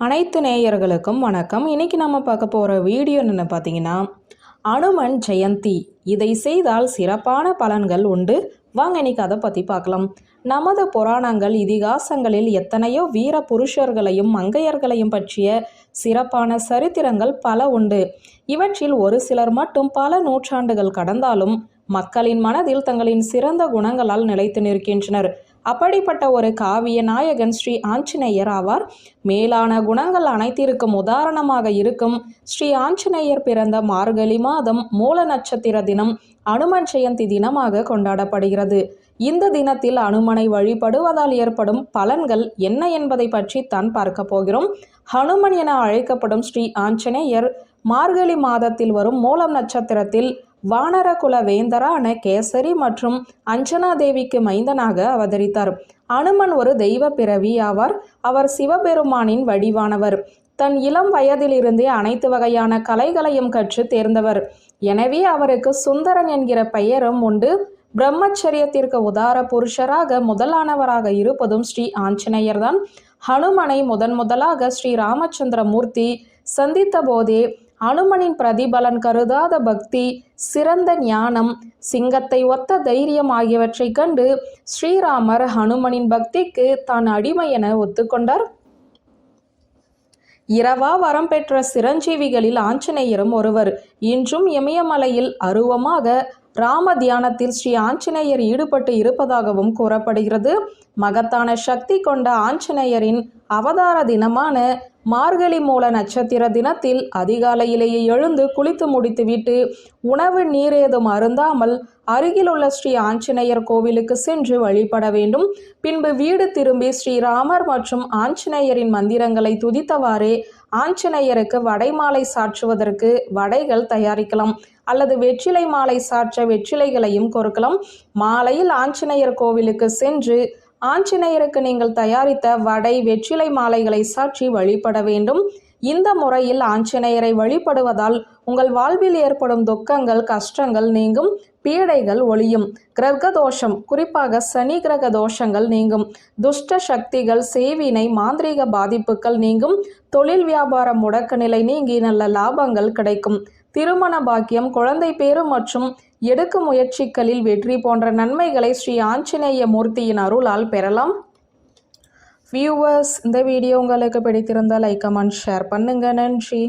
அனைத்து நேயர்களுக்கும் வணக்கம். இன்னைக்கு நம்ம பார்க்க போகிற வீடியோ என்ன பார்த்தீங்கன்னா அனுமன் ஜெயந்தி. இதை செய்தால் சிறப்பான பலன்கள் உண்டு. வாங்க இன்னைக்கு அதை பற்றி பார்க்கலாம். நமது புராணங்கள் இதிகாசங்களில் எத்தனையோ வீர புருஷர்களையும் மங்கையர்களையும் பற்றிய சிறப்பான சரித்திரங்கள் பல உண்டு. இவற்றில் ஒரு சிலர் மட்டும் பல நூற்றாண்டுகள் கடந்தாலும் மக்களின் மனதில் தங்களின் சிறந்த குணங்களால் நிலைத்து நிற்கின்றனர். அப்படிப்பட்ட ஒரு காவிய நாயகன் ஸ்ரீ ஆஞ்சநேயர் ஆவார். மேலான குணங்கள் அனைத்திற்கும் உதாரணமாக இருக்கும் ஸ்ரீ ஆஞ்சநேயர் பிறந்த மார்கழி மாதம் மூல நட்சத்திர தினம் அனுமன் ஜெயந்தி தினமாக கொண்டாடப்படுகிறது. இந்த தினத்தில் அனுமனை வழிபடுவதால் ஏற்படும் பலன்கள் என்ன என்பதை பற்றி தான் பார்க்க போகிறோம். ஹனுமன் என அழைக்கப்படும் ஸ்ரீ ஆஞ்சநேயர் மார்கழி மாதத்தில் வரும் மூலம் நட்சத்திரத்தில் வானரகுல வேந்தரான கேசரி மற்றும் அஞ்சனா தேவிக்கு மைந்தனாக அவதரித்தார். அனுமன் ஒரு தெய்வ பிறவி ஆவார். அவர் சிவபெருமானின் வடிவானவர். தன் இளம் வயதிலிருந்தே அனைத்து வகையான கலைகளையும் கற்று தேர்ந்தவர். எனவே அவருக்கு சுந்தரன் என்கிற பெயரும் உண்டு. பிரம்மச்சரியத்திற்கு உதார புருஷராக முதலானவராக இருப்பதும் ஸ்ரீ ஆஞ்சநேயர் தான் ஹனுமனை முதன் முதலாக ஸ்ரீ ராமச்சந்திர மூர்த்தி சந்தித்த போதே அனுமனின் பிரதிபலன் கருதாத பக்தி சிறந்த ஞானம் சிங்கத்தை ஒத்த தைரியம் ஆகியவற்றைக் கண்டு ஸ்ரீராமர் ஹனுமனின் பக்திக்கு தான் அடிமை என ஒத்துக்கொண்டார். இரவா வரம் பெற்ற சிரஞ்சீவிகளில் ஆஞ்சநேயரும் ஒருவர். இன்றும் இமயமலையில் அருவமாக ராம தியானத்தில் ஸ்ரீ ஆஞ்சநேயர் ஈடுபட்டு இருப்பதாகவும் கூறப்படுகிறது. மகத்தான சக்தி கொண்ட ஆஞ்சநேயரின் அவதார தினமான மார்கழி மூல நட்சத்திர தினத்தில் அதிகாலையிலேயே எழுந்து குளித்து முடித்துவிட்டு உணவு நீர் ஏதும் அருந்தாமல் அருகிலுள்ள ஸ்ரீ ஆஞ்சநேயர் கோவிலுக்கு சென்று வழிபட வேண்டும். பின்பு வீடு திரும்பி ஸ்ரீராமர் மற்றும் ஆஞ்சநேயரின் மந்திரங்களை துதித்தவாறே ஆஞ்சநேயருக்கு வடைமாலை சாற்றுவதற்கு வடைகள் தயாரிக்கலாம். அல்லது வெற்றிலை மாலை சாற்ற வெற்றிலைகளையும் கொடுக்கலாம். மாலையில் ஆஞ்சநேயர் கோவிலுக்கு சென்று ஆஞ்சநேயருக்கு நீங்கள் தயாரித்த வடை வெற்றிலை மாலைகளை சாற்றி வழிபட வேண்டும். இந்த முறையில் ஆஞ்சநேயரை வழிபடுவதால் உங்கள் வாழ்வில் ஏற்படும் துக்கங்கள் கஷ்டங்கள் நீங்கும். பீடைகள் ஒளியும். கிரக தோஷம் குறிப்பாக சனி கிரக தோஷங்கள் நீங்கும். துஷ்ட சக்திகள் சேவினை மாந்திரீக பாதிப்புகள் நீங்கும். தொழில் வியாபார முடக்க நிலை நீங்கி நல்ல லாபங்கள் கிடைக்கும். திருமண பாக்கியம் குழந்தை பேரு மற்றும் எடுக்கும் முயற்சிகளில் வெற்றி போன்ற நன்மைகளை ஸ்ரீ ஆஞ்சநேய மூர்த்தியின் அருளால் பெறலாம். வியூவர்ஸ் இந்த வீடியோ உங்களுக்கு பிடித்திருந்தால் லைக் கமெண்ட் ஷேர் பண்ணுங்கள் நன்றி.